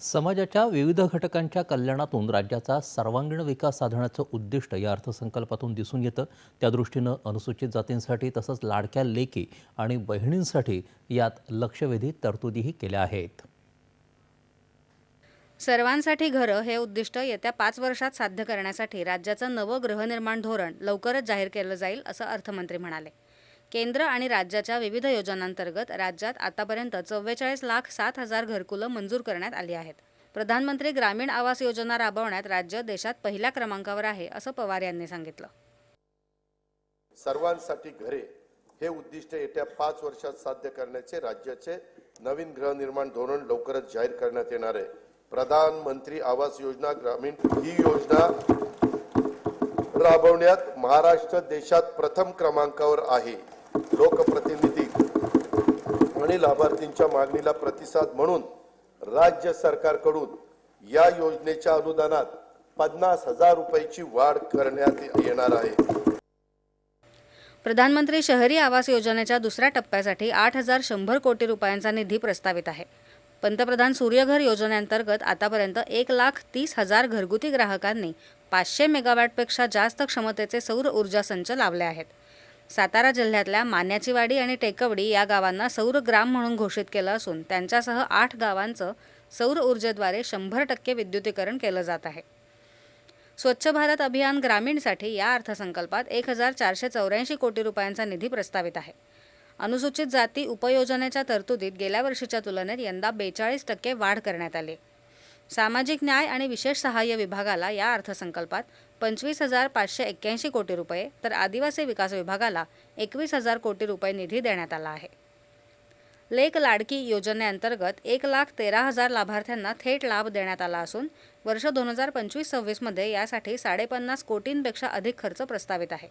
समाजाच्या विविध घटकांच्या कल्याणातून राज्याचा सर्वांगीण विकास साधण्याचं उद्दिष्ट या अर्थसंकल्पातून दिसून येतं. त्या दृष्टीनं अनुसूचित जातींसाठी तसंच लाडक्या लेकी आणि बहिणींसाठी यात लक्षवेधी तरतुदीही केल्या आहेत. सर्वांसाठी घरं हे उद्दिष्ट येत्या पाच वर्षात साध्य करण्यासाठी राज्याचं नवं गृहनिर्माण धोरण लवकरच जाहीर केलं जाईल असं अर्थमंत्री म्हणाले. केंद्र आणि राज्याच्या विविध योजनांतर्गत राज्यात आतापर्यंत चव्वेचाळीस लाख सात हजार घरकुलं मंजूर करण्यात आली आहेत. प्रधानमंत्री ग्रामीण आवास योजना राबवण्यात राज्य देशात पहिल्या क्रमांकावर आहे असं पवार यांनी सांगितलं. सर्वांसाठी घरे हे उद्दिष्ट येत्या पाच वर्षात साध्य करण्याचे राज्याचे नवीन गृहनिर्माण धोरण लवकरच जाहीर करण्यात येणार आहे. प्रधानमंत्री आवास योजना ग्रामीण ही योजना राबवण्यात महाराष्ट्र देशात प्रथम क्रमांकावर आहे. लोकप्रतिनिधी आणि लाभार्थींच्या मागणीला प्रतिसाद म्हणून राज्य सरकारकडून या योजनेच्या अनुदानात पन्नास हजार रुपयाची वाढ करण्यात येणार आहे. प्रधानमंत्री शहरी आवास योजनेच्या दुसऱ्या टप्प्यासाठी आठ हजार शंभर कोटी रुपयांचा निधी प्रस्तावित आहे. पंतप्रधान सूर्यघर योजनेअंतर्गत आतापर्यंत एक लाख तीस हजार घरगुती ग्राहकांनी पाचशे मेगावॅटपेक्षा जास्त क्षमतेचे सौर ऊर्जा संच लावले आहेत. सातारा जिल्ह्यातल्या मान्याचीवाडी आणि टेकवडी या गावांना सौर ग्राम म्हणून घोषित केलं असून त्यांच्यासह आठ गावांचं सौर ऊर्जेद्वारे शंभर टक्के विद्युतीकरण केलं जात आहे. स्वच्छ भारत अभियान ग्रामीणसाठी या अर्थसंकल्पात एक हजार चारशे चौऱ्याऐंशी कोटी रुपयांचा निधी प्रस्तावित आहे. अनुसूचित जाती उपयोजनेच्या तरतुदीत गेल्या वर्षीच्या तुलनेत यंदा बेचाळीस टक्के वाढ करण्यात आली सामाजिक न्याय आणि विशेष सहाय्य विभागाला या अर्थसंकल्पात पंचवीस हजार पाचशे एक्क्याऐंशी कोटी रुपये तर आदिवासी विकास विभागाला एकवीस हजार कोटी रुपये निधी देण्यात आला आहे. लेक लाडकी योजनेअंतर्गत एक लाख तेरा हजार लाभार्थ्यांना थेट लाभ देण्यात आला असून वर्ष दोन हजार पंचवीस सव्वीसमध्ये यासाठी साडेपन्नास कोटींपेक्षा अधिक खर्च प्रस्तावित आहे.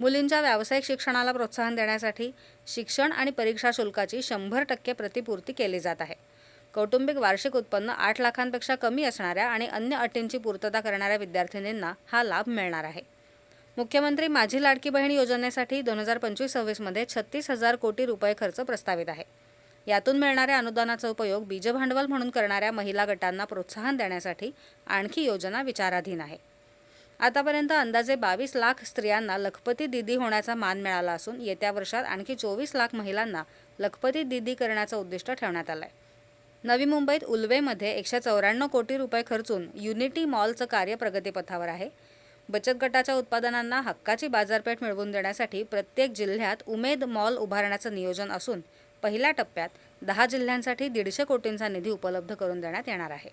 मुलींच्या व्यावसायिक शिक्षणाला प्रोत्साहन देण्यासाठी शिक्षण आणि परीक्षा शुल्काची शंभर टक्के प्रतिपूर्ती केली जात आहे. कौटुंबिक वार्षिक उत्पन्न आठ लाखांपेक्षा कमी असणाऱ्या आणि अन्य अटींची पूर्तता करणाऱ्या विद्यार्थिनींना हा लाभ मिळणार आहे. मुख्यमंत्री माझी लाडकी बहीण योजनेसाठी दोन हजार पंचवीस सव्वीसमध्ये छत्तीस हजार कोटी रुपये खर्च प्रस्तावित आहे. यातून मिळणाऱ्या अनुदानाचा उपयोग बीजभांडवल म्हणून करणाऱ्या महिला गटांना प्रोत्साहन देण्यासाठी आणखी योजना विचाराधीन आहे. आतापर्यंत अंदाजे बावीस लाख स्त्रियांना लखपती दिदी होण्याचा मान मिळाला असून येत्या वर्षात आणखी चोवीस लाख महिलांना लखपती दिदी करण्याचं उद्दिष्ट ठेवण्यात आलं आहे नवी मुंबईत उल्वेमध्ये एकशे चौऱ्याण्णव कोटी रुपये खर्चून युनिटी मॉलचं कार्य प्रगतीपथावर आहे. बचत गटाच्या उत्पादनांना हक्काची बाजारपेठ मिळवून देण्यासाठी प्रत्येक जिल्ह्यात उमेद मॉल उभारण्याचं नियोजन असून पहिल्या टप्प्यात दहा जिल्ह्यांसाठी दीडशे कोटींचा निधी उपलब्ध करून देण्यात येणार आहे.